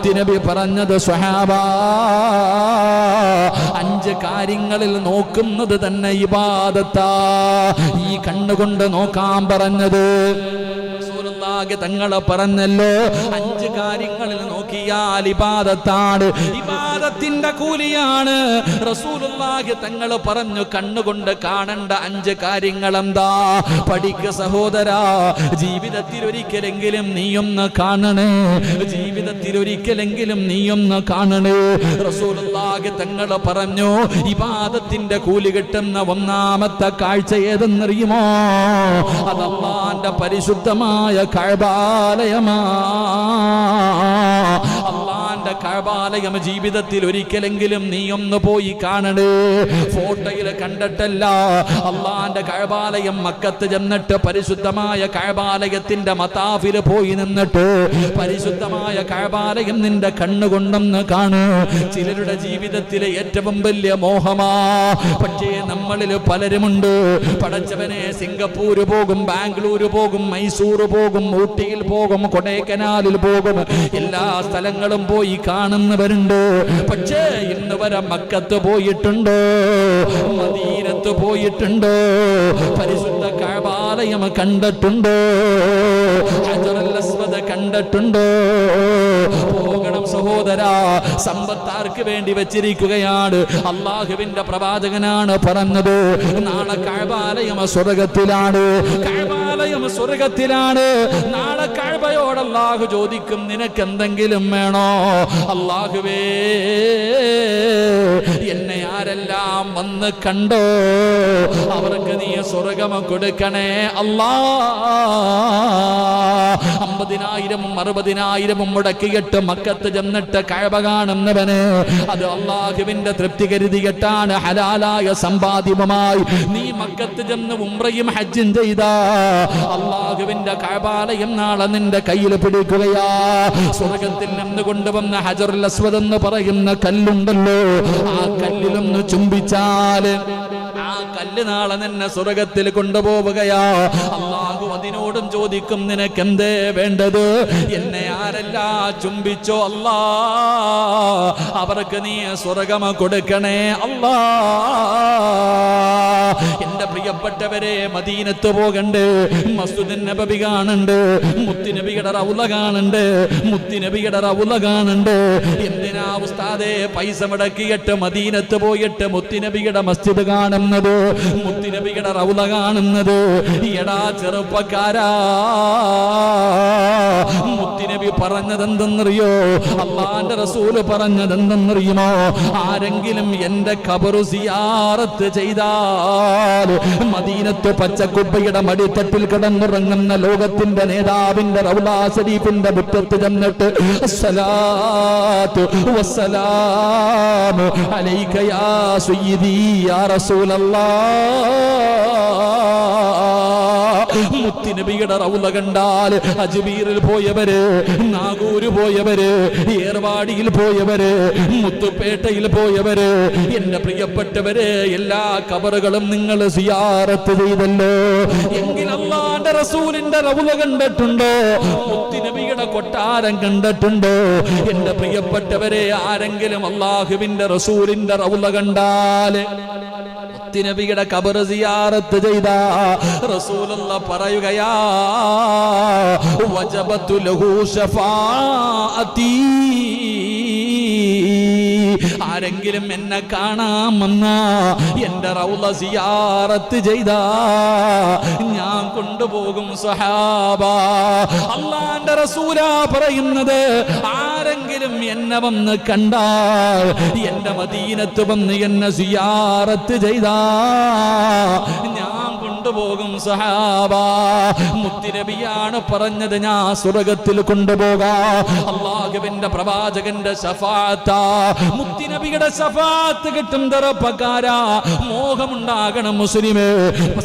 മുത്തിനബി പറഞ്ഞത് സ്വഹാബ അഞ്ച് കാര്യങ്ങളിൽ നോക്കുന്നത് തന്നെ ഇബാദത്താ. ഈ കണ്ണുകൊണ്ട് നോക്കാൻ പറഞ്ഞത് റസൂലുള്ളാഹി തങ്ങളെ പറഞ്ഞല്ലോ. അഞ്ച് കാര്യങ്ങളിൽ നോക്കിയാൽ ഇബാദത്താണ്. ഇബാദത്തിന്റെ കൂലിയാണ്. റസൂലുള്ളാഹി തങ്ങൾ പറഞ്ഞു കണ്ണുകൊണ്ട് കാണേണ്ട അഞ്ച് കാര്യങ്ങൾ എന്താ പഠിക്ക സഹോദരാ ജീവിതത്തിൽ ഒരിക്കലെങ്കിലും നീയൊന്ന് കാണണേ. ജീവിതത്തിൽ ഒരിക്കലെങ്കിലും നീയൊന്ന് കാണണേ. റസൂലുള്ളാഹി തങ്ങൾ പറഞ്ഞു ഇബാദത്തിന്റെ കൂലി കിട്ടുന്ന ഒന്നാമത്തെ കാഴ്ച ഏതെന്നറിയുമോ? അത് പരിശുദ്ധമായ പരിശുദ്ധമായ അള്ളാന്റെ കഴബാലയം ജീവിതത്തിൽ ഒരിക്കലെങ്കിലും നീ ഒന്ന് പോയി കാണണേ. ഫോട്ടോയിൽ കണ്ടിട്ടല്ല. അള്ളാന്റെ കഴബാലയം മക്കത്ത് ചെന്നിട്ട് പരിശുദ്ധമായ കഴബാലയത്തിന്റെ മതാഫിൽ പോയി നിന്നിട്ട് പരിശുദ്ധമായ കഴബാലയം നിന്റെ കണ്ണുകൊണ്ടെന്ന് കാണൂ. ചിലരുടെ ജീവിതത്തിലെ ഏറ്റവും വലിയ മോഹമാ. പക്ഷേ നമ്മളിൽ പലരുമുണ്ട്. പടച്ചവനെ സിംഗപ്പൂര് പോകും ബാംഗ്ലൂര് പോകും മൈസൂർ പോകും ഊട്ടിയിൽ പോകും കൊടൈക്കനാലിൽ പോകും. എല്ലാ സ്ഥലങ്ങളും പോയി കാണുന്നവരുണ്ട്. പക്ഷേ ഇന്ന് വരെ മക്കത്ത് പോയിട്ടുണ്ടോ. മദീനത്ത് പോയിട്ടുണ്ടോ. പരിശുദ്ധ കാബാലയം കണ്ടിട്ടുണ്ടോ. കണ്ടിട്ടുണ്ടോ? പോകണം സഹോദര സമ്പത്താർക്ക് വേണ്ടി വെച്ചിരിക്കുകയാണ്. അള്ളാഹുവിന്റെ പ്രവാചകനാണ് പറഞ്ഞത്. നാളെ കഴബാലയം സ്വർഗത്തിലാണ്. കഴബാലയം സ്വർഗത്തിലാണ്. നാളെ കഴബയോട് അള്ളാഹു ചോദിക്കും നിനക്ക് എന്തെങ്കിലും വേണോ? അള്ളാഹുവേ ആരെല്ലാം വന്ന് കണ്ടോ? അവർക്ക് നീ സ്വർഗം കൊടുക്കണേ അല്ലാ അമ്പതിനായിരം അറുപതിനായിരം മുടക്കിയിട്ട് മക്കത്ത് ചെന്നിട്ട് കഴവ കാണുന്നവന് അത് അള്ളാഹുവിന്റെ തൃപ്തി കരുതിയിട്ടാണ് ഹലാലായ സമ്പാദ്യവുമായി. നീ മക്കത്ത് ചെന്ന് ഉംറയും ഹജ്ജും ചെയ്ത. അള്ളാഹുവിന്റെ കഴപാലയം നാളെ നിന്റെ കയ്യിൽ പിടിക്കുകയാ. സ്വർഗത്തിൽ നിന്ന് കൊണ്ടുവന്ന ഹജറുൽ അസ്വദ് എന്ന് പറയുന്ന കല്ലുണ്ടല്ലോ. ആ കല്ലിലൊന്ന് ചുംബിച്ചാല് ആ കല്ല് നാളെ നിന്നെ സ്വർഗത്തിൽ കൊണ്ടുപോവുകയാ. അള്ളാഹു അതിനോടും ചോദിക്കും നിനക്ക് എന്തേ വേണ്ടത്? എന്നെ ആരെല്ലാ ചുംബിച്ചോ അല്ലാ? അവർക്ക് നീ സ്വർഗമ കൊടുക്കണേ അല്ലാ? എന്റെ പ്രിയപ്പെട്ടവരെ മദീനത്ത് പോകണ്ട്. മസ്തുദിൻ നബി കാണണ്ട്. മുത്തിനബിയുടെ റൗല കാണണ്ട്. മുത്തിനബിയുടെ റൗല കാണണ്ട്. എന്തിനാ ഉസ്താദേ പൈസ മുടക്കിയിട്ട് മദീനത്ത് പോയിട്ട് മുത്തിനബിയുടെ മസ്ജിദ് കാണുന്നത്? മുത്തുനബിയുടെ റൗല കാണുന്നത്? എടാ ചെറുപ്പക്കാരാ. മുത്തുനബി പറഞ്ഞതെന്തെന്നറിയോ? അള്ളാന്റെ റസൂൽ പറഞ്ഞതെന്തെന്നറിയുമോ? ആരെങ്കിലും എന്റെ കബറു സിയാറത്ത് ചെയ്താൽ മദീനത്ത് പച്ചക്കുപ്പയുടെ മടിത്തട്ടിൽ കിടന്നുറങ്ങുന്ന ലോകത്തിന്റെ നേതാവിന്റെ റൗലാ ശരീഫിന്റെ മുറ്റത്ത് ചെന്നിട്ട് വസ്സലാമു അലൈക യാ സയ്യിദി യാ മുത്തുനബിയുടെ റൗല കണ്ടാൽ അജ്മീറിൽ പോയവര് നാഗൂര് പോയവര് ഏർവാടിയിൽ പോയവര് മുത്തുപേട്ടയിൽ പോയവര്. എന്റെ പ്രിയപ്പെട്ടവര് എല്ലാ കബറുകളും നിങ്ങൾ സിയാറത്ത് ചെയ്തല്ലോ. അള്ളാന്റെ റസൂലിന്റെ റൗല കണ്ടിട്ടുണ്ടോ? മുത്തുനബിയുടെ കൊട്ടാരം കണ്ടിട്ടുണ്ടോ? എന്റെ പ്രിയപ്പെട്ടവരെ ആരെങ്കിലും അള്ളാഹുവിന്റെ റസൂലിന്റെ റൗല കണ്ടാൽ നബിയുടെ കബർ സിയാറത്ത് ചെയ്ത. റസൂലുള്ള പറയുകയാ വജബത്തു ലഹു ശഫാഅത്തി ആരെങ്കിലും എന്നെ കാണാമെന്ന എന്റെ റൗല സിയാറത്ത് ചെയ്ത. ഞാൻ കൊണ്ടുപോകും സഹാബ അള്ളാന്റെ റസൂല പറയുന്നത് ആരെങ്കിലും എന്നെ വന്ന് കണ്ടാൽ എന്റെ മദീനത്ത് വന്ന് എന്നെ സിയാറത്ത് ചെയ്താ. ഞാൻ കൊണ്ടുപോകും സഹാബ. മുത്തിരബിയാണ് പറഞ്ഞത് ഞാൻ സ്വർഗത്തിൽ കൊണ്ടുപോകാ. അള്ളാഹുവിന്റെ പ്രവാചകന്റെ സഫാത്ത മുത്തിനബിയുടെ സഫാത്ത് കിട്ടും തെറപ്പക്കാരാ മോഹമുണ്ടാകണം മുസ്ലിമേ.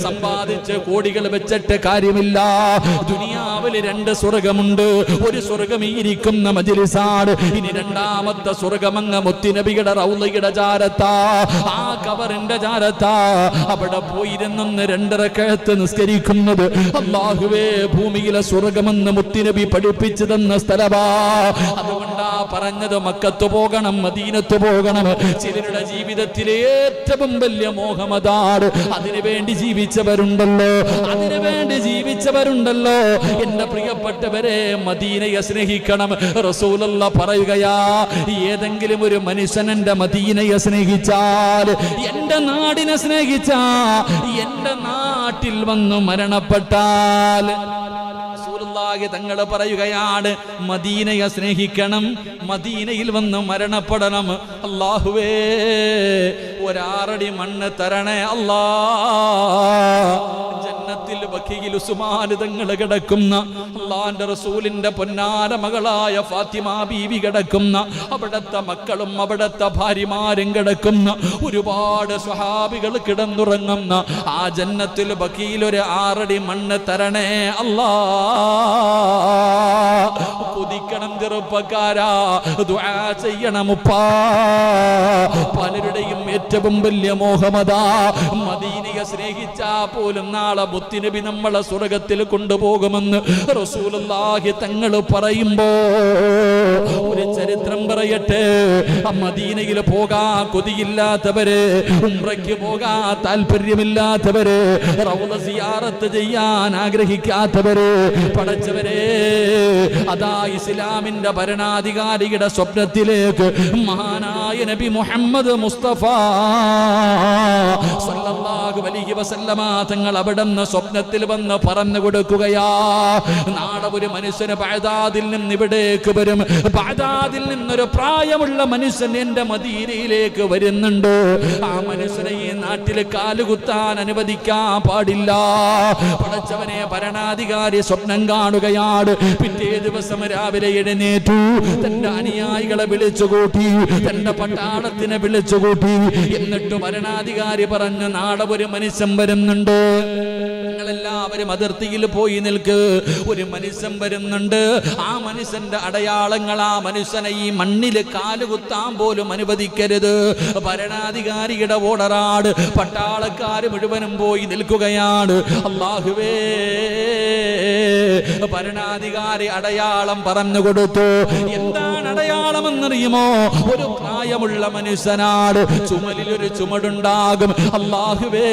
സമ്പാദിച്ച് കോടികൾ വെച്ചിട്ട് കാര്യമില്ല. ദുനിയാവിൽ രണ്ട് സ്വർഗമുണ്ട്. ഒരു സ്വർഗം ഈ ഇരിക്കുന്ന മജിലിസാണ്. ഇനി രണ്ടാമത്തെ സ്വർഗമങ്ങ് മുത്തിനബിയുടെ റൗലയുടെ ചാരത്താ ആ കവറിന്റെ ചാരത്താ അവിടെ പോയിരുന്നെന്ന് രണ്ടര രണ്ടരക്കഴത്ത് നിസ്കരിക്കുന്നത് അള്ളാഹുവേ ഭൂമിയിലെ സ്വർഗമെന്ന് മുത്തിനബി പഠിപ്പിച്ചു തന്ന സ്ഥലമാ. അതുകൊണ്ടാ പറഞ്ഞത് മക്കത്ത് പോകണം മദീനത്ത് പോകണം. ചിലരുടെ ജീവിതത്തിലെ ഏറ്റവും വലിയ മോഹമതാണ് അതിനു വേണ്ടി ജീവിച്ചവരുണ്ടല്ലോ. അതിനു വേണ്ടി ജീവിച്ചവരുണ്ടല്ലോ. എന്റെ പ്രിയപ്പെട്ടവരെ മദീനയെ സ്നേഹിക്കണം. റസൂലല്ല പറയുകയാ ഏതെങ്കിലും ഒരു മനുഷ്യൻ എന്റെ മദീനയെ സ്നേഹിച്ചാൽ എന്റെ നാടിനെ സ്നേഹിച്ചാ എന്റെ നാട്ടിൽ വന്നു മരണപ്പെട്ടാൽ റസൂലുള്ളാഹി തങ്ങൾ പറയുകയാണ് മദീനയെ സ്നേഹിക്കണം മദീനയിൽ വന്ന് മരണപ്പെടണം. അള്ളാഹുവേ ഒരാറടി മണ്ണ് തരണേ അല്ലാ. ജന്നത്തിൽ ബക്കിയിൽ ഉസ്മാൻ തങ്ങൾ കിടക്കുന്ന അള്ളാന്റെ റസൂലിന്റെ പൊന്നാര മകളായ ഫാത്തിമ ബീവി കിടക്കുന്ന അവിടത്തെ മക്കളും അവിടത്തെ ഭാര്യമാരും കിടക്കുന്ന ഒരുപാട് സ്വഹാബികൾ കിടന്നുറങ്ങുന്ന ആ ജന്നത്തിൽ ബക്കിയിൽ ഒരു ആറടി മണ്ണ് തരണേ അല്ലാ. കൊതിക്കണം ചെറുപ്പക്കാരാ ദുആ ചെയ്യണം ഉപ്പാ. പലരുടെയും ഏറ്റവും വലിയ മോഹമതാ മദീനയെ സ്നേഹിച്ചാ പോലും നാളെ മുത്തിനബി നമ്മളെ സ്വർഗത്തിൽ കൊണ്ടുപോകുമെന്ന് റസൂലുള്ളാഹി തങ്ങൾ പറയുമ്പോ ഒരു ചരിത്രം പറയട്ടെ. മദീനയിൽ പോകാ കൊതിയില്ലാത്തവര് ഉംറയ്ക്ക് പോകാ താല്പര്യമില്ലാത്തവര് റൗള സിയാറത്ത് ചെയ്യാൻ ആഗ്രഹിക്കാത്തവര് പടച്ചവരെ അതാ ഇസ്ലാമിന്റെ ഭരണാധികാരിയുടെ സ്വപ്നത്തിലേക്ക് മഹാനായ നബി മുഹമ്മദ് മുസ്തഫ സല്ലല്ലാഹു അലൈഹി വസല്ലമ തങ്ങൾ അവിടുന്ന് സ്വപ്നത്തിൽ വന്ന് പറഞ്ഞു കൊടുക്കുകയാ. നാളെ ഒരു മനുഷ്യന് ബാദാദിൽ നിന്ന് ഇവിടേക്ക് വരും. ബാദാദിൽ നിന്നൊരു പ്രായമുള്ള മനുഷ്യൻ എന്റെ മദീനയിലേക്ക് വരുന്നുണ്ട്. ആ മനുഷ്യനെ ഈ നാട്ടിൽ കാലുകുത്താൻ അനുവദിക്കാൻ പാടില്ല. പടച്ചവനെ ഭരണാധികാരി സ്വപ്നം കാണുകയാണ് പിറ്റേ ദിവസം രാവിലെ എഴുന്നേറ്റു. തന്റെ അനുയായികളെ വിളിച്ചുകൂട്ടി. തന്റെ പട്ടാളത്തിനെ വിളിച്ചുകൂട്ടി. എന്നിട്ട് ഭരണാധികാരി പറഞ്ഞ നാളെ ഒരു മനുഷ്യൻ വരുന്നുണ്ട്. നിങ്ങളെല്ലാവരും അതിർത്തിയിൽ പോയി നിൽക്ക്. ഒരു മനുഷ്യൻ വരുന്നുണ്ട്. ആ മനുഷ്യന്റെ അടയാളങ്ങൾ ആ മനുഷ്യനെ ഈ മണ്ണിൽ കാലുകുത്താൻ പോലും അനുവദിക്കരുത്. ഭരണാധികാരിയുടെ ഓടറാട് പട്ടാളക്കാർ മുഴുവനും പോയി നിൽക്കുകയാണ്. അള്ളാഹുവേ ഭരണാധികാരി അടയാളം പറഞ്ഞു കൊടുത്തു. എന്താണ് അടയാളം എന്നറിയുമോ ഒരു പ്രായമുള്ള മനുഷ്യനാട് ചുമലിൽ ഒരു ചുമടുണ്ടാകും. അള്ളാഹുവേ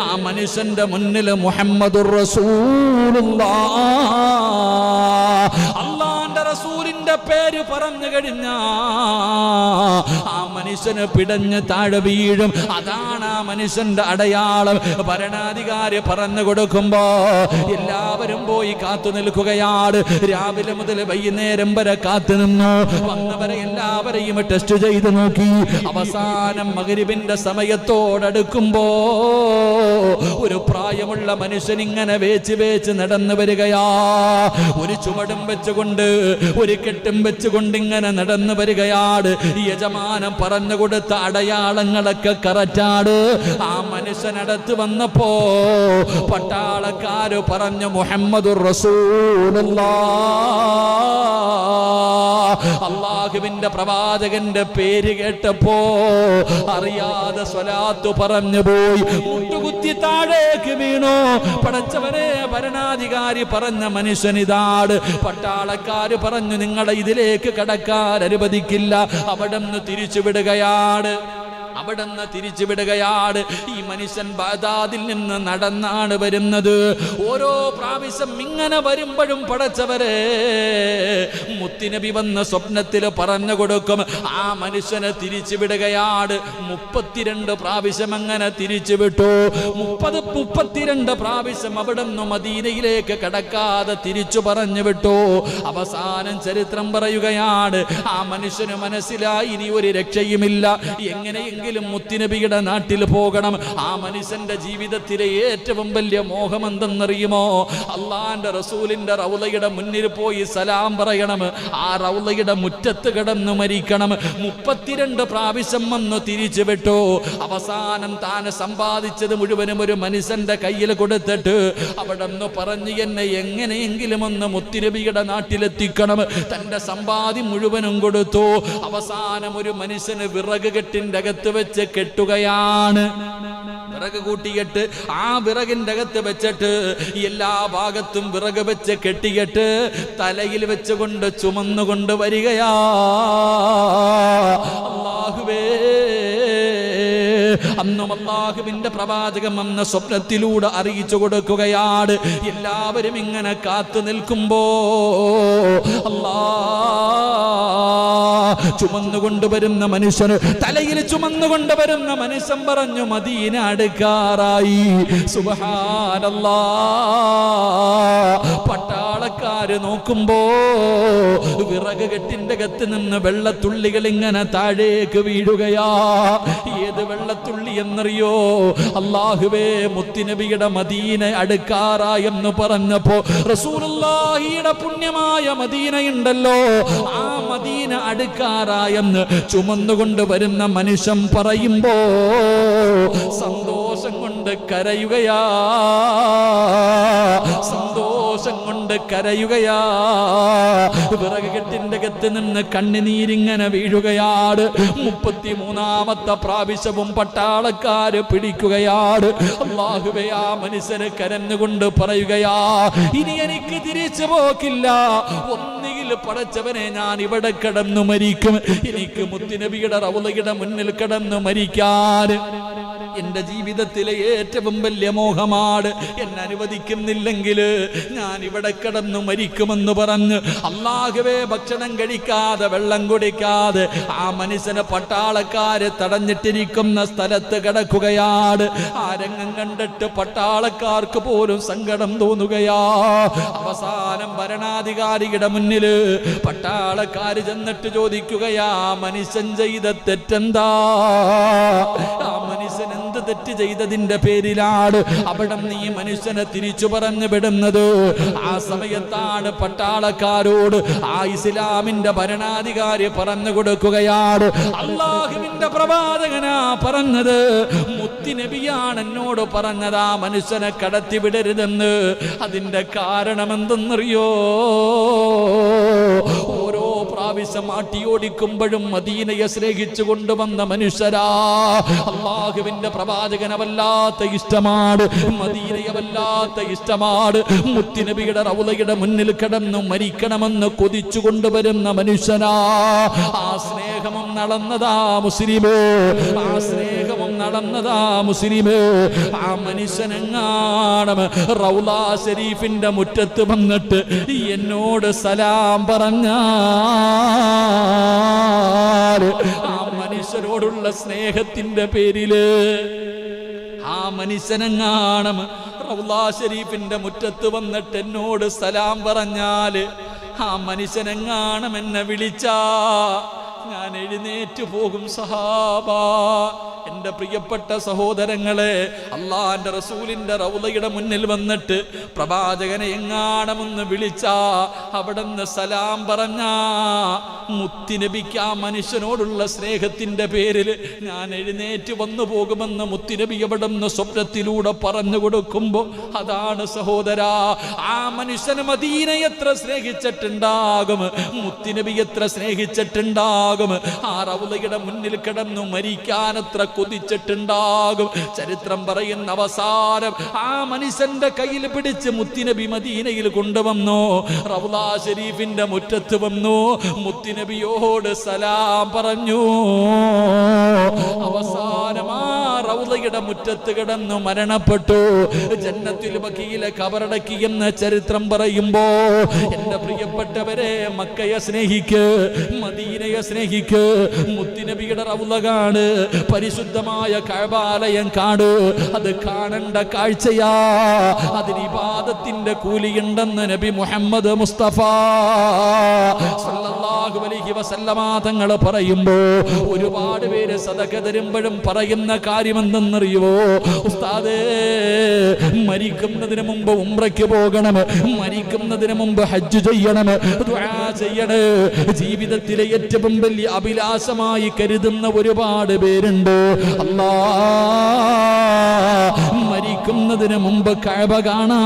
ആ മനുഷ്യന്റെ മുന്നിൽ മുഹമ്മദുർ അള്ളാന്റെ റസൂലിന്റെ പേര് പറഞ്ഞു കഴിഞ്ഞ ആ മനുഷ്യന് പിടഞ്ഞ് താഴെ വീഴും. അതാണ് ആ മനുഷ്യന്റെ അടയാളം. ഭരണാധികാരി പറഞ്ഞു കൊടുക്കുമ്പോ എല്ലാവരും പോയി കാത്തു നിൽക്കുകയാണ്. രാവിലെ മുതൽ വൈകുന്നേരം വരെ കാത്തു നിന്നു. വന്നവരെ എല്ലാവരെയും ടെസ്റ്റ് ചെയ്ത് നോക്കി. അവസാനം മകരിവിന്റെ സമയത്തോടടുക്കുമ്പോ ഒരു പ്രായമുള്ള മനുഷ്യൻ ഇങ്ങനെ വേച്ച് വേച്ച് നടന്നു വരികയാ. ഒരു ചുമടും വെച്ചുകൊണ്ട് ഒരു കെട്ടും വെച്ചുകൊണ്ട് ഇങ്ങനെ നടന്നു വരികയാട്. യജമാനം പറഞ്ഞു കൊടുത്ത അടയാളങ്ങളൊക്കെ കററ്റാട്. ആ മനുഷ്യനടുത്ത് വന്നപ്പോ പട്ടാളക്കാര് പറഞ്ഞു മുഹമ്മദ് അള്ളാഹുവിന്റെ പ്രവാചകന്റെ പേര് കേട്ടപ്പോ അറിയാതെ സ്വലാത്തു പറഞ്ഞു പോയി. മുട്ടുകുത്തി താഴേക്ക് വീണു. പടച്ചവരെ ഭരണാധികാരി പറഞ്ഞ മനുഷ്യനിതാണ് പട്ടാളക്കാര് പറഞ്ഞു നിങ്ങളെ ഇതിലേക്ക് കടക്കാൻ അനുവദിക്കില്ല. അവിടെ നിന്ന് തിരിച്ചു വിടുകയാണ് അവിടെ നിന്ന് തിരിച്ചുവിടുകയാണ് ഈ മനുഷ്യൻ ബാദാദിൽ നിന്ന് നടന്നാണ് വരുന്നത്. ഓരോ പ്രാവശ്യം ഇങ്ങനെ വരുമ്പോഴും പടച്ചവരെ മുത്തിനബി വന്ന സ്വപ്നത്തിൽ പറഞ്ഞു കൊടുക്കും ആ മനുഷ്യനെ തിരിച്ചുവിടുകയാണ് മുപ്പത്തിരണ്ട് പ്രാവശ്യം അങ്ങനെ തിരിച്ചുവിട്ടു. മുപ്പത് മുപ്പത്തിരണ്ട് പ്രാവശ്യം അവിടെ നിന്ന് മദീനയിലേക്ക് കടക്കാതെ തിരിച്ചു പറഞ്ഞു വിട്ടു. അവസാനം ചരിത്രം പറയുകയാണ് ആ മനുഷ്യന് മനസ്സിലായി ഇനി ഒരു രക്ഷയുമില്ല. എങ്ങനെയെങ്കിലും മുത്തിനബിയുടെ നാട്ടിൽ പോകണം. ആ മനുഷ്യന്റെ ജീവിതത്തിലെ ഏറ്റവും വലിയ മോഹം എന്തെന്നറിയുമോ അള്ളാന്റെ റസൂലിന്റെ റൗലയുടെ മുന്നിൽ പോയി സലാം പറയണം. ആ റൗലയുടെ മുറ്റത്ത് കിടന്ന് മരിക്കണം. മുപ്പത്തിരണ്ട് പ്രാവശ്യം വന്ന് തിരിച്ചു വിട്ടു. അവസാനം താൻ സമ്പാദിച്ചത് മുഴുവനും ഒരു മനുഷ്യന്റെ കയ്യിൽ കൊടുത്തിട്ട് അവിടെ നിന്ന് പറഞ്ഞു എന്നെ എങ്ങനെയെങ്കിലും ഒന്ന് മുത്തിരബിയുടെ നാട്ടിലെത്തിക്കണം. തന്റെ സമ്പാദ്യം മുഴുവനും കൊടുത്തു. അവസാനം ഒരു മനുഷ്യന് വിറക് കെട്ടിന്റെ അകത്ത് വെച്ച് കെട്ടുകയാണ്. വിറക് കൂട്ടിയിട്ട് ആ വിറകിന്റെ അകത്ത് വെച്ചിട്ട് എല്ലാ ഭാഗത്തും വിറക് വെച്ച് കെട്ടിയിട്ട് തലയിൽ വെച്ചുകൊണ്ട് ചുമന്നുകൊണ്ട് വരികയാ. അള്ളാഹുവേ അന്നും അള്ളാഹുവിന്റെ പ്രവാചകം അന്ന് സ്വപ്നത്തിലൂടെ അറിയിച്ചു കൊടുക്കുകയാണ്. എല്ലാവരും ഇങ്ങനെ കാത്തു നിൽക്കുമ്പോ അല്ലാ ചുമന്നുകൊണ്ടുവരുന്ന മനുഷ്യന് തലയിൽ ചുമന്നുകൊണ്ടുവരുന്ന മനുഷ്യൻ പറഞ്ഞു മദീന അടുക്കാറായി. പട്ടാളക്കാര് നോക്കുമ്പോ വിറക് കെട്ടിന്റെ കത്ത് നിന്ന് വെള്ളത്തുള്ളികൾ ഇങ്ങനെ താഴേക്ക് വീഴുകയാ. ഏത് വെള്ളത്തുള്ളി എന്നറിയോ? അള്ളാഹുവേ മുത്തിനബിയുടെ മദീന അടുക്കാറ എന്ന് പറഞ്ഞപ്പോ റസൂലുള്ളാഹിയുടെ പുണ്യമായ മദീനയുണ്ടല്ലോ. ആ മദീന അടുക്കാറ എന്ന് ചുമന്നുകൊണ്ട് വരുന്ന മനുഷ്യൻ പറയുമ്പോ സന്തോഷം കൊണ്ട് കരയുകയാ. സന്തോഷം കൊണ്ട് കരയുകയാ. വിറക് കെട്ടിന്റെ അകത്ത് നിന്ന് കണ്ണുനീരിങ്ങനെ വീഴുകയാണ് മുപ്പത്തി മൂന്നാമത്തെ പ്രാവശ്യവും പട്ടാളക്കാര് പിടിക്കുകയാണ് അള്ളാഹുവേ ആ മനുഷ്യന് കരഞ്ഞുകൊണ്ട് പറയുകയാ ഇനി എനിക്ക് തിരിച്ചു പോക്കില്ല. ഒന്നുകിൽ പടച്ചവനെ ഞാൻ ഇവിടെ കിടന്നു മരിക്കും. എനിക്ക് മുത്തിനബിയുടെ റൗലയുടെ മുന്നിൽ കിടന്നു മരിക്കാൻ. എന്റെ ജീവിതത്തിലെ ഏറ്റവും വലിയ മോഹമാണ്. എന്നെ അനുവദിക്കുന്നില്ലെങ്കിൽ ഞാൻ ഇവിടെ കിടന്നു മരിക്കുമെന്ന് പറഞ്ഞ് അള്ളാഹുവേ ഭക്ഷണം കഴിക്കാതെ വെള്ളം കുടിക്കാതെ ആ മനുഷ്യനെ പട്ടാളക്കാര് തടഞ്ഞിട്ടിരിക്കുന്ന സ്ഥലത്ത് കിടക്കുകയാണ്. ആ രംഗം കണ്ടിട്ട് പട്ടാളക്കാർക്ക് പോലും സങ്കടം തോന്നുകയാ. അവസാനം ഭരണാധികാരിയുടെ മുന്നിൽ പട്ടാളക്കാര് ചെന്നിട്ട് ചോദിക്കുകയാ മനുഷ്യൻ ചെയ്ത തെറ്റെന്താ? തെറ്റ് ചെയ്തതിന്റെ പേരിലാണ് അവിടെ നീ മനുഷ്യനെ തിരിച്ചു പറഞ്ഞു വിടുന്നത്. ആ സമയത്താണ് പട്ടാളക്കാരോട് ആ ഇസ്ലാമിന്റെ ഭരണാധികാരി പറഞ്ഞു കൊടുക്കുകയാണ്. അള്ളാഹുവിന്റെ പ്രവാചകനാ പറഞ്ഞത് മുത്തിനബിയാണ് എന്നോട് പറഞ്ഞത് ആ മനുഷ്യനെ കടത്തി വിടരുതെന്ന്. അതിന്റെ കാരണം എന്തെന്നറിയോ? ഓരോ പ്രാവശ്യം ആട്ടിയോടിക്കുമ്പോഴും മദീനയെ സ്നേഹിച്ചു കൊണ്ടുവന്ന മനുഷ്യരാ അള്ളാഹുവിന്റെ പ്രവാചകനെ വല്ലാത്ത ഇഷ്ടമാണ് മദീനയെ വല്ലാത്ത ഇഷ്ടമാണ്. മുത്തിനബിയുടെ റൗലയുടെ മുന്നിൽ കിടന്നു മരിക്കണമെന്ന് കൊതിച്ചു കൊണ്ടുവരുന്ന മനുഷ്യനാ. ആ സ്നേഹമം നടന്നതാ മുസ്ലിമേ. ആ സ്നേഹമം നടന്നതാ മുസ്ലിമേ. ആ മനുഷ്യനെങ്ങാണ് റൗലാ ഷരീഫിന്റെ മുറ്റത്ത് വന്നിട്ട് എന്നോട് സലാം പറഞ്ഞ മനുഷ്യരോടുള്ള സ്നേഹത്തിന്റെ പേരിൽ ആ മനുഷ്യനെങ്ങാണം റൗലാ ഷരീഫിന്റെ മുറ്റത്ത് വന്നിട്ട് എന്നോട് സലാം പറഞ്ഞാൽ ആ മനുഷ്യനെങ്ങാണം എന്നെ വിളിച്ചാ ഞാൻ എഴുന്നേറ്റ് പോകും സഹാബ. എന്റെ പ്രിയപ്പെട്ട സഹോദരങ്ങളെ അള്ളാന്റെ റസൂലിന്റെ റൗലയുടെ മുന്നിൽ വന്നിട്ട് പ്രവാചകനെ എങ്ങാണമെന്ന് വിളിച്ചാ അവിടുന്ന് സലാം പറഞ്ഞ മുത്തിനബിക്ക് ആ മനുഷ്യനോടുള്ള സ്നേഹത്തിന്റെ പേരിൽ ഞാൻ എഴുന്നേറ്റ് വന്നു പോകുമെന്ന് മുത്തിനബി എവിടുന്ന് സ്വപ്നത്തിലൂടെ പറഞ്ഞു കൊടുക്കുമ്പോ അതാണ് സഹോദര ആ മനുഷ്യന് മദീനെ എത്ര സ്നേഹിച്ചിട്ടുണ്ടാകും മുത്തിനബി എത്ര സ്നേഹിച്ചിട്ടുണ്ടാകും. ആ റൗലയുടെ മുന്നിൽ കിടന്നു മരിക്കാൻ എത്ര കൊതിച്ചിട്ടുണ്ടാകും. ചരിത്രം പറയുന്ന അവസാനം ആ മനുഷ്യന്റെ കയ്യിൽ പിടിച്ച് മുത്തിനബി മദീനയിൽ കൊണ്ടുവന്നു. റൗലാ ഷരീഫിന്റെ മുറ്റത്ത് വന്നു. മുത്തിനബിയോട് സലാം പറഞ്ഞു. അവസാനം ആ റൗലയുടെ മുറ്റത്ത് കിടന്നു മരണപ്പെട്ടു. ജന്നത്തിൽ ബക്കിയിലെ കബറടക്കി എന്ന ചരിത്രം പറയുമ്പോ എന്റെ പ്രിയപ്പെട്ടവരെ മക്കയെ സ്നേഹിക്ക് മദീനയെ സ്നേഹിക്ക്. മുത്തിനബിയുടെ റൗലകാണ് പരിശുദ്ധമായ കഴബാലയം കാണു. അത് കാണേണ്ട കാഴ്ചയാ. അതിന് ഇബാദത്തിന്റെ കൂലിയുണ്ടെന്ന് നബി മുഹമ്മദ് മുസ്തഫ. സല്ലല്ലാഹു അലൈഹി വസല്ലമ തങ്ങൾ പറയുമ്പോ ഒരുപാട് പേര് സദക തരുമ്പോഴും പറയുന്ന കാര്യം എന്തെന്നറിയുവോ ഉസ്താദേ മരിക്കുന്നതിന് മുമ്പ് ഉംറയ്ക്ക് പോകണം. മരിക്കുന്നതിന് മുമ്പ് ഹജ്ജ് ചെയ്യണം. ചെയ്യണം. ജീവിതത്തിലെ ഏറ്റവും വലിയ അഭിലാഷമായി കരുതുന്ന ഒരുപാട് പേരുണ്ട്. അല്ലാ മരിക്കുന്നതിന് മുമ്പ് കഴവ കാണാൻ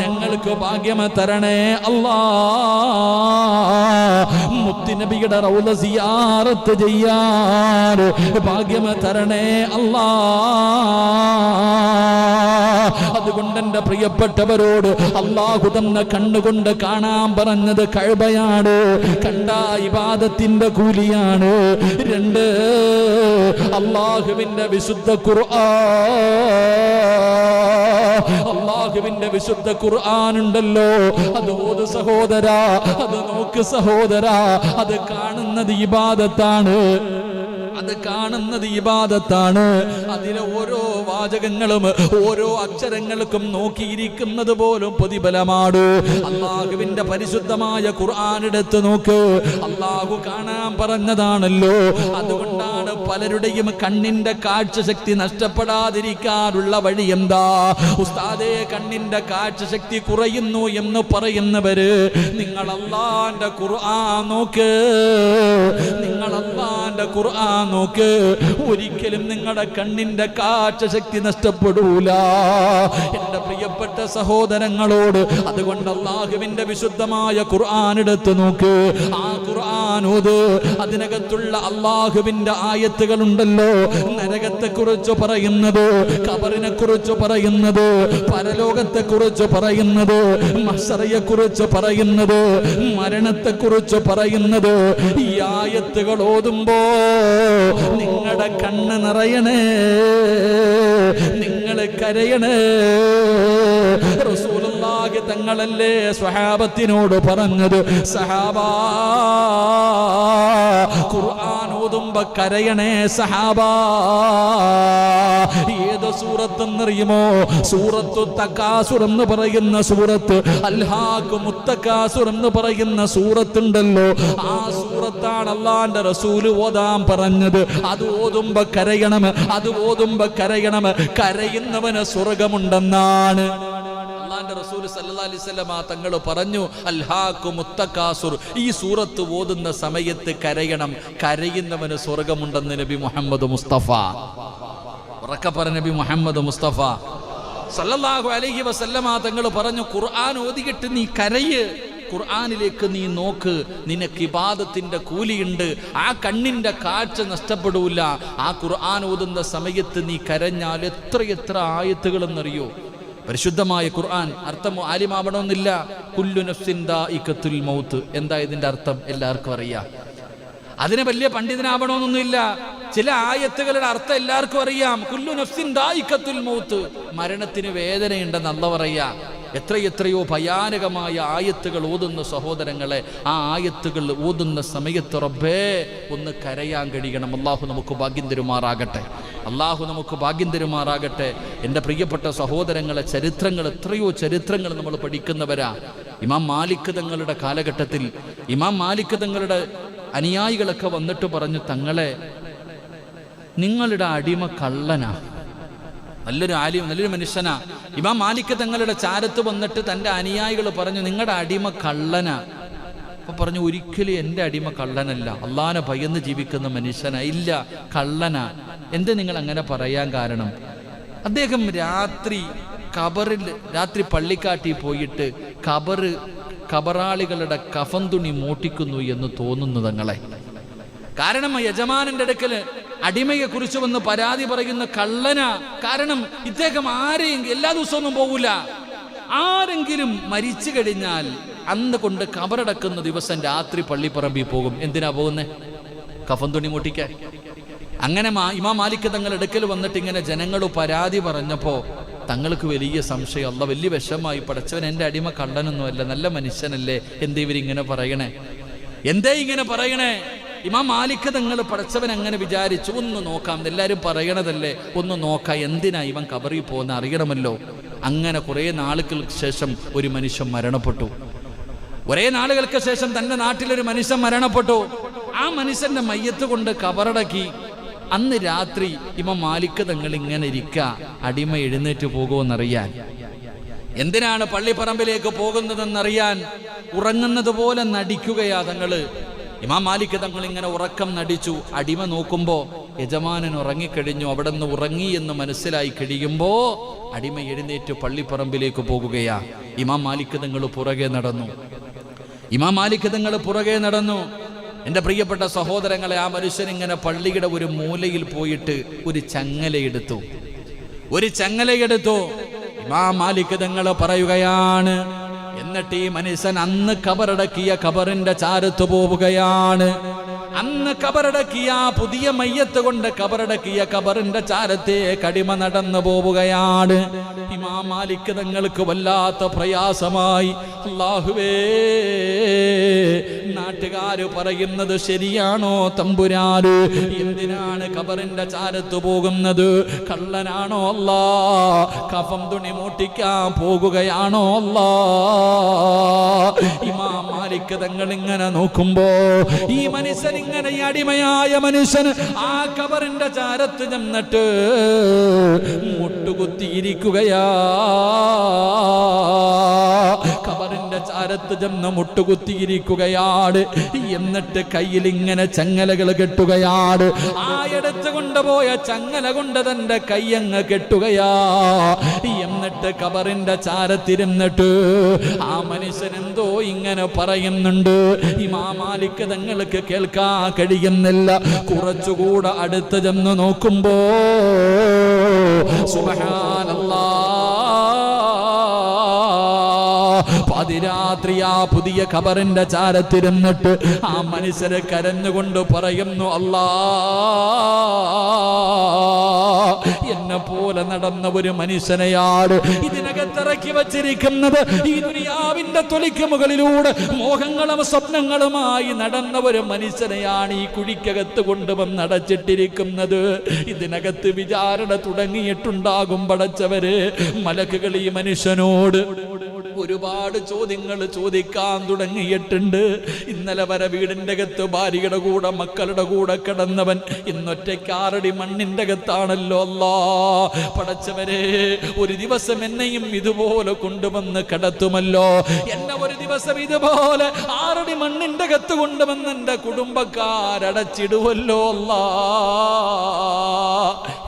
ഞങ്ങൾക്ക് ഭാഗ്യമ തരണേ അല്ലാ. മുത്തി നബിയുടെ റൗല സിയാറത്ത് ചെയ്യാൻ ഭാഗ്യം തരണേ അല്ലാ. അതുകൊണ്ട് എന്റെ പ്രിയപ്പെട്ടവരോട് അള്ളാഹു തന്ന കണ്ണുകൊണ്ട് കാണാൻ പറഞ്ഞത് കഴബയാണ് കണ്ട ഇബാദത്തിന്റെ കൂലിയാണ്. രണ്ട് അള്ളാഹുവിന്റെ വിശുദ്ധ അള്ളാഹുവിന്റെ വിശുദ്ധ ഖുർആൻ ഉണ്ടല്ലോ അത് ഓത് സഹോദരാ അത് നോക്ക് സഹോദരാ അത് കാണുന്നത് ഇബാദത്താണ്. അത് കാണുന്നത് ഇബാദത്താണ്. അതിലെ ഓരോ വാചകങ്ങളും ഓരോ അക്ഷരങ്ങൾക്കും നോക്കിയിരിക്കുന്നത് പോലും പ്രതിഫലമാണ്. അള്ളാഹുവിന്റെ പരിശുദ്ധമായ ഖുർആൻ നോക്ക്. അള്ളാഹു കാണാൻ പറഞ്ഞതാണല്ലോ. അതുകൊണ്ടാണ് പലരുടെയും കണ്ണിന്റെ കാഴ്ചശക്തി നഷ്ടപ്പെടാതിരിക്കാനുള്ള വഴി എന്താ? ഉസ്താദേ കണ്ണിന്റെ കാഴ്ചശക്തി കുറയുന്നു എന്ന് പറയുന്നവര് നിങ്ങൾ അള്ളാന്റെ ഖുർആൻ നോക്ക്. നിങ്ങൾ അള്ളാന്റെ ഖുർആൻ നോക്ക് ഒരിക്കലും നിങ്ങളുടെ കണ്ണിന്റെ കാഴ്ചശക്തി നഷ്ടപ്പെടൂല. എന്റെ പ്രിയപ്പെട്ട സഹോദരങ്ങളോട് അതുകൊണ്ട് അള്ളാഹുവിന്റെ വിശുദ്ധമായ ഖുർആൻ എടുത്ത് നോക്ക്. ആ ഖുർആാനോത് അതിനകത്തുള്ള അള്ളാഹുവിന്റെ ആയത്തുകളുണ്ടല്ലോ. നരകത്തെ കുറിച്ച് പറയുന്നത് കബറിനെ കുറിച്ച് പറയുന്നത് പരലോകത്തെ കുറിച്ച് പറയുന്നത് മസറയെ കുറിച്ച് പറയുന്നത് മരണത്തെ കുറിച്ച് പറയുന്നത് ഈ ആയത്തുകൾ ഓതുമ്പോ നിങ്ങളുടെ കണ്ണ് നിറയണേ. നിങ്ങൾ കരയണേ. റസൂലുള്ളാഹി തങ്ങളല്ലേ സ്വഹാബത്തിനോട് പറഞ്ഞത്? സഹാബാ ഖുർആൻ ഓതുമ്പോ കരയണേ സഹാബ. ഏത് സൂറത്തെന്നറിയുമോ? സൂറത്തു തക്കാസുർ എന്ന് പറയുന്ന സൂറത്ത് അൽഹാഖ് മുത്തക്കാസുർ എന്ന് പറയുന്ന സൂറത്തുണ്ടല്ലോ. ആ സൂറത്താണ് അള്ളാന്റെ റസൂൽ ഓതാൻ പറഞ്ഞത്. അത് ഓതുമ്പോ കരയണം അത് ഓതുമ്പോ കരയണം. കരയുന്നവന് സ്വർഗമുണ്ടെന്നാണ്. അള്ളാന്റെ റസൂൽ സല്ലാസ്ലമ തങ്ങൾ പറഞ്ഞു അൽഹാഖു മുത്തക്കാസുർ ഈ സൂറത്ത് ഓതുന്ന സമയത്ത് കരയണം. കരയുന്നവന് സ്വർഗമുണ്ടെന്ന് നബി മുഹമ്മദ് മുസ്തഫ. ഉറക്ക പറ നബി മുഹമ്മദ് മുസ്തഫ. സല്ലല്ലാഹു അലൈഹി വസല്ലമ തങ്ങൾ പറഞ്ഞു ഖുർആൻ ഓതികിട്ട് നീ കരയ്. ഖുർആാനിലേക്ക് നീ നോക്ക്. നിനക്ക് ഇബാദത്തിന്റെ കൂലിയുണ്ട്. ആ കണ്ണിന്റെ കാഴ്ച നഷ്ടപ്പെടൂല. ആ ഖുർആൻ ഓതുന്ന സമയത്ത് നീ കരഞ്ഞാൽ എത്ര എത്ര ആയത്തുകളെന്നറിയോ? പരിശുദ്ധമായ ഖുർആൻ അർത്ഥം ആലിമാവണമെന്നില്ല. കുല്ലു നഫ്സിൻ മൗത്ത്. എന്താ ഇതിന്റെ അർത്ഥം? എല്ലാവർക്കും അറിയാം. അതിന് വലിയ പണ്ഡിതനാവണമെന്നൊന്നുമില്ല. ചില ആയത്തുകളുടെ അർത്ഥം എല്ലാവർക്കും അറിയാം. കുല്ലു നഫ്സിൻ ദായിക്കത്തുൽ മൗത്ത്. മരണത്തിന് വേദനയുണ്ടെന്ന് അല്ല പറയാ എത്ര എത്രയോ ഭയാനകമായ ആയത്തുകൾ ഓതുന്ന സഹോദരങ്ങളെ ആ ആയത്തുകൾ ഓതുന്ന സമയത്ത് റബ്ബേ ഒന്ന് കരയാൻ കഴിയണം. അള്ളാഹു നമുക്ക് ഭാഗ്യം തരുമാറാകട്ടെ. അള്ളാഹു നമുക്ക് ഭാഗ്യം തരുമാറാകട്ടെ. എന്റെ പ്രിയപ്പെട്ട സഹോദരങ്ങളെ ചരിത്രങ്ങൾ എത്രയോ ചരിത്രങ്ങൾ നമ്മൾ പഠിക്കുന്നവരാ. ഇമാം മാലിക് തങ്ങളുടെ കാലഘട്ടത്തിൽ ഇമാം മാലിക് തങ്ങളുടെ അനുയായികളൊക്കെ വന്നിട്ട് പറഞ്ഞു തങ്ങളെ നിങ്ങളുടെ അടിമ കള്ളനാ. നല്ലൊരു ആലിം നല്ലൊരു മനുഷ്യനാ. ഇമാം മാലിക് തങ്ങളുടെ ചാരത്ത് വന്നിട്ട് തന്റെ അനുയായികൾ പറഞ്ഞു നിങ്ങളുടെ അടിമ കള്ളനാ. അപ്പൊ പറഞ്ഞു ഒരിക്കലും എന്റെ അടിമ കള്ളനല്ല. അള്ളാനെ ഭയന്ന് ജീവിക്കുന്ന മനുഷ്യനാ. ഇല്ല കള്ളനാ. എന്ത് നിങ്ങൾ അങ്ങനെ പറയാൻ കാരണം? അദ്ദേഹം രാത്രി കബറിൽ രാത്രി പള്ളിക്കാട്ടി പോയിട്ട് കബറ് കബറാളികളുടെ കഫൻ തുണി മോട്ടിക്കുന്നു എന്ന് തോന്നുന്നു തങ്ങളെ. കാരണം യജമാനന്റെ അടുക്കൽ അടിമയെ കുറിച്ച് വന്ന് പരാതി പറയുന്ന കള്ളന. കാരണം ഇദ്ദേഹം ആരെയും എല്ലാ ദിവസവും പോകൂല. ആരെങ്കിലും മരിച്ചു കഴിഞ്ഞാൽ അന്ന് കൊണ്ട് കബറടക്കുന്ന ദിവസം രാത്രി പള്ളിപ്പറമ്പിൽ പോകും. എന്തിനാ പോകുന്നേ? കഫൻ തുണി മുട്ടിക്കാൻ. അങ്ങനെ ഇമാ മാലിക് തങ്ങൾ എടുക്കൽ വന്നിട്ട് ഇങ്ങനെ ജനങ്ങൾ പരാതി പറഞ്ഞപ്പോ തങ്ങൾക്ക് വലിയ സംശയം. അല്ല വലിയ വിഷമായി പടച്ചവൻ എന്റെ അടിമ കള്ളനൊന്നുമല്ല നല്ല മനുഷ്യനല്ലേ. എന്തേ ഇവരിങ്ങനെ പറയണേ? എന്തേ ഇങ്ങനെ പറയണേ? ഇമാം മാലിക് തങ്ങൾ പഠിച്ചവൻ അങ്ങനെ വിചാരിച്ചു ഒന്ന് നോക്കാം എല്ലാവരും പറയണതല്ലേ? ഒന്ന് നോക്കാം എന്തിനാ ഇവൻ കബറിൽ പോകുന്ന അറിയണമല്ലോ? അങ്ങനെ കുറേ നാളുകൾക്ക് ശേഷം ഒരു മനുഷ്യൻ മരണപ്പെട്ടു. ഒരേ നാളുകൾക്ക് ശേഷം തന്റെ നാട്ടിലൊരു മനുഷ്യൻ മരണപ്പെട്ടു. ആ മനുഷ്യന്റെ മയ്യത്ത് കൊണ്ട് കബറടക്കി. അന്ന് രാത്രി ഇമ മാലിക് തങ്ങൾ ഇങ്ങനെ ഇരിക്ക അടിമ എഴുന്നേറ്റ് പോകുമെന്നറിയാൻ എന്തിനാണ് പള്ളിപ്പറമ്പിലേക്ക് പോകുന്നതെന്നറിയാൻ? ഉറങ്ങുന്നത് പോലെ നടിക്കുകയാ തങ്ങൾ. ഇമാം മാലിക് തങ്ങൾ ഇങ്ങനെ ഉറക്കം നടിച്ചു അടിമ നോക്കുമ്പോൾ യജമാനൻ ഉറങ്ങിക്കഴിഞ്ഞു അവിടെ നിന്ന് ഉറങ്ങി എന്ന് മനസ്സിലായി കഴിയുമ്പോൾ അടിമ എഴുന്നേറ്റ് പള്ളിപ്പറമ്പിലേക്ക് പോകുകയാ. ഇമാം മാലിക് തങ്ങൾ പുറകെ നടന്നു. ഇമാം മാലിക് തങ്ങൾ പുറകെ നടന്നു. എന്റെ പ്രിയപ്പെട്ട സഹോദരങ്ങളെ ആ മനുഷ്യൻ ഇങ്ങനെ പള്ളിയുടെ ഒരു മൂലയിൽ പോയിട്ട് ഒരു ചങ്ങലയെടുത്തു ഒരു ചങ്ങലയെടുത്തു ഇമാം മാലിക് തങ്ങൾ പറയുകയാണ് എന്നിട്ട് ഈ മനുഷ്യൻ അന്ന് കബറടക്കിയ കബറിന്റെ ചാരത്ത് പോവുകയാണ്. അന്ന് കബറടക്കിയ പുതിയ മയ്യത്ത് കൊണ്ട് കബറടക്കിയ കബറിന്റെ ചാരത്തെ കടിമ നടന്നു പോവുകയാണ്. ഇമാം മാലിക് തങ്ങൾക്ക് വല്ലാത്ത പ്രയാസമായി. അള്ളാഹുവേ നാട്ടുകാര് പറയുന്നത് ശരിയാണോ തമ്പുരാര് എന്തിനാണ് കബറിന്റെ ചാരത്ത് പോകുന്നത്? കള്ളനാണോ അല്ലാ? കഫം തുണി മൂട്ടിക്കാൻ പോകുകയാണോ അല്ലാ? ഇമാം മാലിക് തങ്ങൾ ഇങ്ങനെ നോക്കുമ്പോ ഈ മനുഷ്യൻ ഇങ്ങനെ ഈ അടിമയായ മനുഷ്യൻ ആ കബറിന്റെ ചാരത്ത് ചെന്നിട്ട് മുട്ടുകുത്തിയിരിക്കുകയാ. ചാരത്ത് ചെന്ന് മുട്ടുകുത്തിയിരിക്കുകയാണ്. എന്നിട്ട് കയ്യിൽ ഇങ്ങനെ ചങ്ങലകൾ കെട്ടുകയാണ്. ആ എടുത്ത് കൊണ്ടുപോയ ചങ്ങല കൊണ്ട് തന്റെ കയ്യങ്ങ് കെട്ടുകയാ. എന്നിട്ട് കബറിന്റെ ചാരത്തിരുന്നിട്ട് ആ മനുഷ്യൻ എന്തോ ഇങ്ങനെ പറയുന്നുണ്ട്. ഈ മാമാലിക്ക് തങ്ങൾക്ക് കേൾക്കാൻ കഴിയുന്നില്ല. കുറച്ചുകൂടെ അടുത്ത് ചെന്ന് നോക്കുമ്പോ സുബഹാനല്ലാ പതിരാത്രി ആ പുതിയ ഖബറിന്റെ ചാരത്തിരുന്നിട്ട് ആ മനുഷ്യരെ കരഞ്ഞുകൊണ്ട് പറയുന്നു അല്ലാ എന്നെ പോലെ നടന്ന ഒരു മനുഷ്യനെയാണ് ഇതിനകത്തിറക്കി വച്ചിരിക്കുന്നത്. ഈ ദുനിയാവിന്റെ തൊലിക്ക് മുകളിലൂടെ മോഹങ്ങളും സ്വപ്നങ്ങളുമായി നടന്ന ഒരു മനുഷ്യനെയാണ് ഈ കുഴിക്കകത്ത് കൊണ്ടുവന്ന് അടച്ചിട്ടിരിക്കുന്നത് ഇതിനകത്ത് വിചാരണ തുടങ്ങിയിട്ടുണ്ടാകും പടച്ചവര്. മലക്കുകൾ ഈ മനുഷ്യനോട് ഒരുപാട് ചോദ്യങ്ങൾ ചോദിക്കാൻ തുടങ്ങിയിട്ടുണ്ട്. ഇന്നലെ വരെ വീടിന്റെ അകത്ത് ഭാര്യയുടെ കൂടെ മക്കളുടെ കൂടെ കിടന്നവൻ ഇന്നൊറ്റയ്ക്ക് ആറടി മണ്ണിന്റെ അകത്താണല്ലോ അല്ലാ. പടച്ചവരെ ഒരു ദിവസം എന്നെയും ഇതുപോലെ കൊണ്ടുവന്ന് കിടത്തുമല്ലോ. എന്നെ ഒരു ദിവസം ഇതുപോലെ ആറടി മണ്ണിന്റെ അകത്ത് കൊണ്ടുവന്ന് എന്റെ കുടുംബക്കാരടച്ചിടുവല്ലോ അല്ലാ.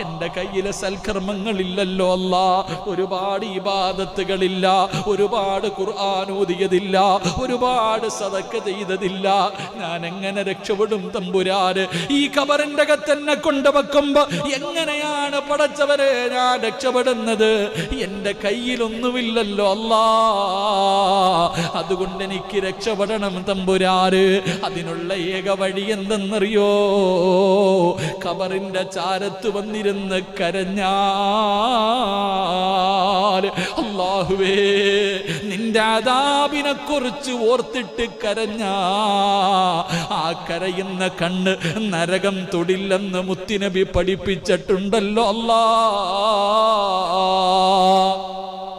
എന്റെ കയ്യിലെ സൽക്കർമ്മങ്ങളില്ലല്ലോ അല്ല. ഒരുപാട് ഇബാദത്തുകളില്ല. ഒരുപാട് ഖുർആൻ ഓതിയതില്ല ഒരുപാട് സതക്ക ചെയ്തതില്ല. ഞാൻ എങ്ങനെ രക്ഷപ്പെടും തമ്പുരാന്? ഈ കബറിന്റെ അകത്തെന്നെ കൊണ്ടുവെക്കുമ്പോ എങ്ങനെയാണ് പടച്ചവരെ ഞാൻ രക്ഷപ്പെടുന്നത്? എന്റെ കയ്യിലൊന്നുമില്ലല്ലോ അല്ലാ. അതുകൊണ്ട് എനിക്ക് രക്ഷപ്പെടണം തമ്പുരാര് അതിനുള്ള ഏക വഴി എന്തെന്നറിയോ? കബറിന്റെ ചാരത്ത് വന്നിരുന്ന് കരഞ്ഞാൽ അള്ളാഹുവേ നിന്റെ അതാപിനെ കുറിച്ച് ഓർത്തിട്ട് കരഞ്ഞ. ആ കരയുന്ന കണ്ണ് നരകം തൊടില്ലെന്ന് മുത്തിനബി പഠിപ്പിച്ചിട്ടുണ്ടല്ലോ അല്ലാ.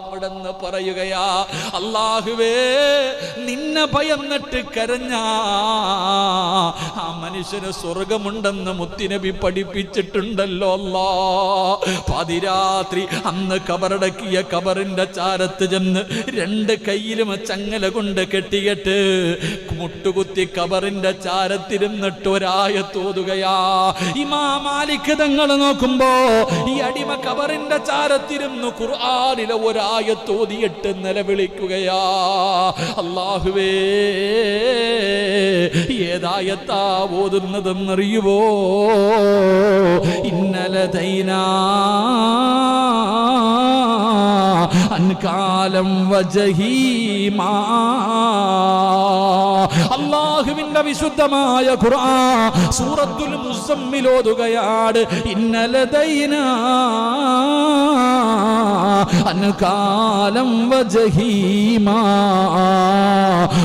അവിടെന്ന് പറയുകയാ അള്ളാഹുവേ നിന്നെ ഭയന്നിട്ട് കരഞ്ഞ. ആ മനുഷ്യന് സ്വർഗമുണ്ടെന്ന് മുത്തിനബി പഠിപ്പിച്ചിട്ടുണ്ടല്ലോ അല്ലാ. പതിരാത്രി അന്ന് കബറടക്കിയ കബറിന്റെ ചാരത്ത് ചെന്ന് രണ്ട് കയ്യിലും ചങ്ങല കൊണ്ട് കെട്ടിയിട്ട് മുട്ടുകുത്തി കബറിന്റെ ചാരത്തിരുന്നിട്ട് ഒരായ തോതുകയാ. ഇമാ മാലിക് തങ്ങൾ നോക്കുമ്പോ ഈ അടിമ കബറിന്റെ ചാരത്തിരുന്ന് ഖുർആാനിലെ ഒരായ തോതിയിട്ട് നിലവിളിക്കുകയാ. അള്ളാഹുവേ ഏതായത്താ ഓതുന്നതെന്നറിയുവോ? ഇന്നലെ ദൈനാ അൻകാലം വജഹീമാ അള്ളാഹുവിന്റെ വിശുദ്ധമായ ഖുർആൻ സൂറത്തുൽ മുസമ്മിൽ ഓതുകയാണ് ഇന്നലെ ദൈന അൻകാലം വജഹീമാ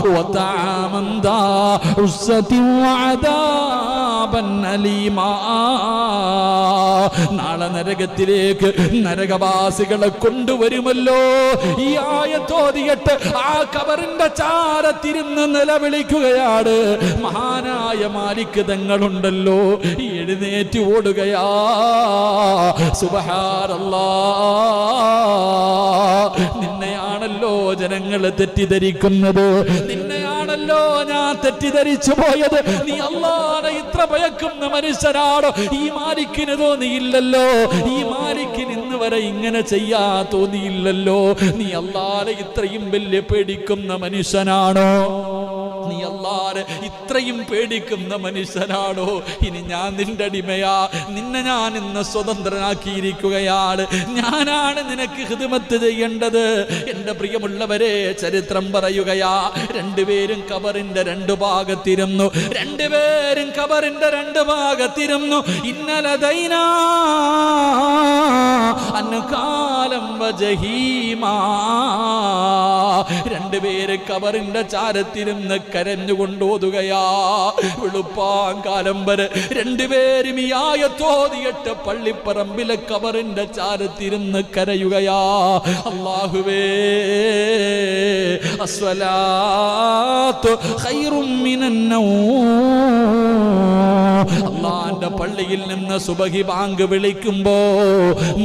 وطعاما ذا عزة وعذابا أليما നാളെ നരകത്തിലേക്ക് നരകവാസികളെ കൊണ്ടുവരുമല്ലോ ഈ ആയത്തോതിയിട്ട് ആ കബറിന്റെ ചാരത്തിരുന്ന് നിലവിളിക്കുകയാണ്. മഹാനായ മാലിക് തങ്ങളുണ്ടല്ലോ. എഴുന്നേറ്റ് ഓടുകയാ. സുബഹാരല്ലാ നിന്നെയാണല്ലോ ജനങ്ങൾ തെറ്റിദ്ധരിക്കുന്നത്. നിന്നെയാണല്ലോ ഞാൻ തെറ്റിദ്ധരിച്ചു പോയത്. നീ അല്ലാതെ ഇത്ര ഭയക്കുന്ന മനുഷ്യനാണോ. ഈ മാലിക്കിന് തോന്നിയില്ലല്ലോ. ഈ മാലിക്കിന് വരെ ഇങ്ങനെ ചെയ്യാ തോന്നിയില്ലല്ലോ. നീ അല്ലാതെ ഇത്രയും വലിയ പേടിക്കുന്ന മനുഷ്യനാണോ? നീ അല്ലാതെ ഇത്രയും പേടിക്കുന്ന മനുഷ്യനാണോ? ഇനി ഞാൻ നിന്റെ അടിമയാ. നിന്നെ ഞാൻ ഇന്ന് സ്വതന്ത്രനാക്കിയിരിക്കുകയാണ്. ഞാനാണ് നിനക്ക് ഹിതമത്ത് ചെയ്യേണ്ടത്. എന്റെ പ്രിയമുള്ളവരെ ചരിത്രം പറയുകയാ. രണ്ടുപേരും കബറിന്റെ രണ്ടു ഭാഗത്തിരുന്നു. രണ്ടുപേരും കബറിന്റെ രണ്ട് ഭാഗത്തിരുന്നു. ഇന്നലെ ദൈന അനുകാലം വജഹീമാ. രണ്ടുപേര് കബറിന്റെ ചാരത്തിരുന്ന് കരഞ്ഞുകൊണ്ടോതുകയാ. വെളുപ്പാങ്കാലം വരെ രണ്ടുപേരും ഈ ആയത്തോതിയിട്ട് പള്ളിപ്പറമ്പിലെ കബറിന്റെ ചാരത്തിരുന്ന് കരയുകയാ. അള്ളാഹുവേ അള്ളാന്റെ പള്ളിയിൽ നിന്ന് സുബഹി ബാങ്ക് വിളിക്കുമ്പോ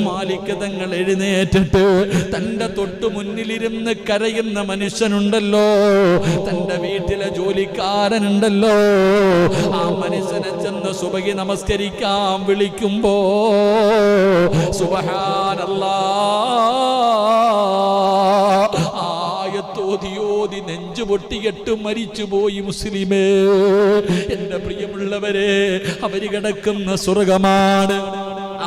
മാലിക്കതങ്ങൾ എഴുന്നേറ്റിട്ട് തന്റെ തൊട്ടു മുന്നിലിരുന്ന് കരയുന്ന മനുഷ്യനുണ്ടല്ലോ. തന്റെ വീട്ടിലെ ജോലിക്കാരനുണ്ടല്ലോ. ആ മനുഷ്യനെ ചെന്ന് സുബകി നമസ്കരിക്കാൻ വിളിക്കുമ്പോ സുബഹാനല്ലാ ആയത്തോതിയോതി നെഞ്ചു പൊട്ടിയിട്ട് മരിച്ചുപോയി മുസ്ലിമേ. എന്റെ പ്രിയമുള്ളവരെ അവർ കിടക്കുന്ന സ്വർഗമാണ്.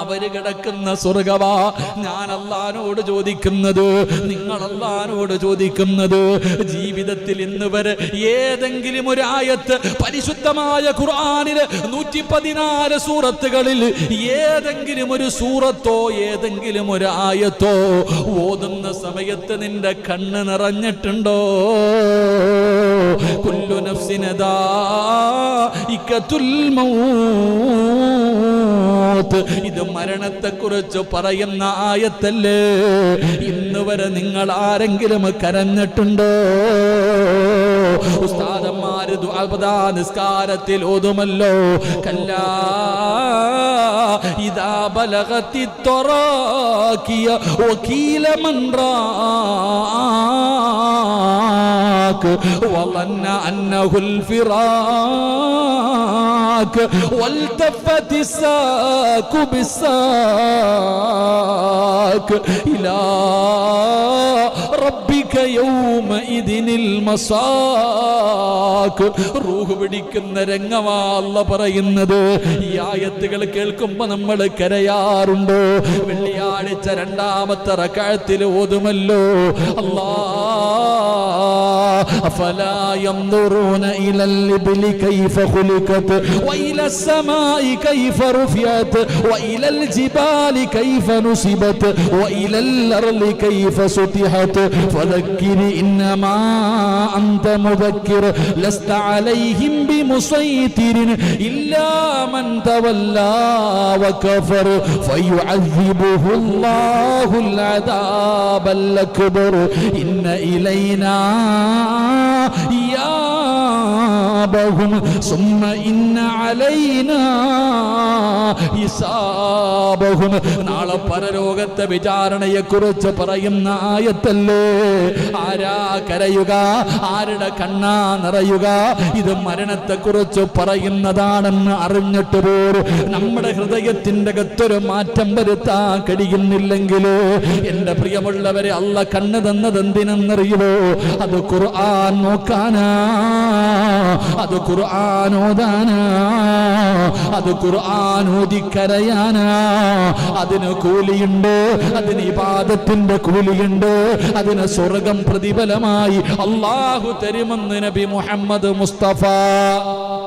അവർ കിടക്കുന്ന സ്വർഗവാ. ഞാൻ അള്ളഹാനോട് ചോദിക്കുന്നത് നിങ്ങൾ അള്ളഹാനോട് ചോദിക്കുന്നത് ജീവിതത്തിൽ ഇന്ന് വരെ ഏതെങ്കിലും ഒരു ആയത്ത് പരിശുദ്ധമായ ഖുർആാനിൽ നൂറ്റി പതിനാല് സൂറത്തുകളിൽ ഏതെങ്കിലും ഒരു സൂറത്തോ ഏതെങ്കിലും ഒരു ആയത്തോ ഓതുന്ന സമയത്ത് നിന്റെ കണ്ണ് നിറഞ്ഞിട്ടുണ്ടോ? കുല്ലു നഫ്സിനദാ ഇക്കത്തുൽ മൗത്ത്. ഇത് മരണത്തെ കുറിച്ച് പറയുന്ന ആയത്തല്ലേ ഇന്ന് വരെ നിങ്ങൾ ആരെങ്കിലും കരഞ്ഞിട്ടുണ്ടോ ഉസ്താദന്മാര് ദ്വാപദാ നിസ്കാരത്തിൽ ഓതുമല്ലോ കല്ലാ ഇതാ ബലഗത്തി തൊറാക്കിയ വക്കീല മൻറാക്ക് وظن أنه الفراق والتفت الساق بالساق إلى ربك يومئذ المساك റൂഹ് പിടിക്കുന്ന രംഗമാ അല്ല പറയുന്നത് ഈ ആയത്തുകൾ കേൾക്കുമ്പോ നമ്മൾ കരയാറുണ്ടോ വെള്ളിയാഴ്ച രണ്ടാമത്തെ റക്കാഴത്തിൽ ഓതുമല്ലോ അല്ലാ أفلا ينظرون إلى الإبل كيف خلقت وإلى السماء كيف رفعت وإلى الجبال كيف نصبت وإلى الأرض كيف سطحت فذكر إنما أنت مذكر لست عليهم بمسيطر إلا من تولى وكفر فيعذبه الله العذاب الأكبر إن إلينا إيابهم ثم إن علينا ഹിസാബഹും നാളെ പരലോകത്തെ വിചാരണയെ കുറിച്ച് പറയുന്ന ആയത്തല്ലേ ആരാ കരയുക? ആരുടെ കണ്ണാ നിറയുക? ഇത് മരണത്തെ കുറിച്ച് പറയുന്നതാണെന്ന് അറിഞ്ഞിട്ട് പോലും നമ്മുടെ ഹൃദയത്തിന്റെ അകത്തൊരു മാറ്റം വരുത്താൻ കഴിയുന്നില്ലെങ്കിലോ? എന്റെ പ്രിയമുള്ളവരെ അല്ല കണ്ണ് തന്നത് എന്തിനെന്നറിയുമോ അത് ഖുർആൻ നോക്കാനാ? അത് ഖുർആൻ ഓതാനാ? അത് ഖുർആൻ ഓതിക്കരയാനാ? അതിന് കൂലിയുണ്ട് അതിന് ഇബാദത്തിന്റെ കൂലിയുണ്ട് അതിന് സ്വർഗം പ്രതിഫലമായി. അള്ളാഹു തരുമെന്ന് നബി മുഹമ്മദ് മുസ്തഫ.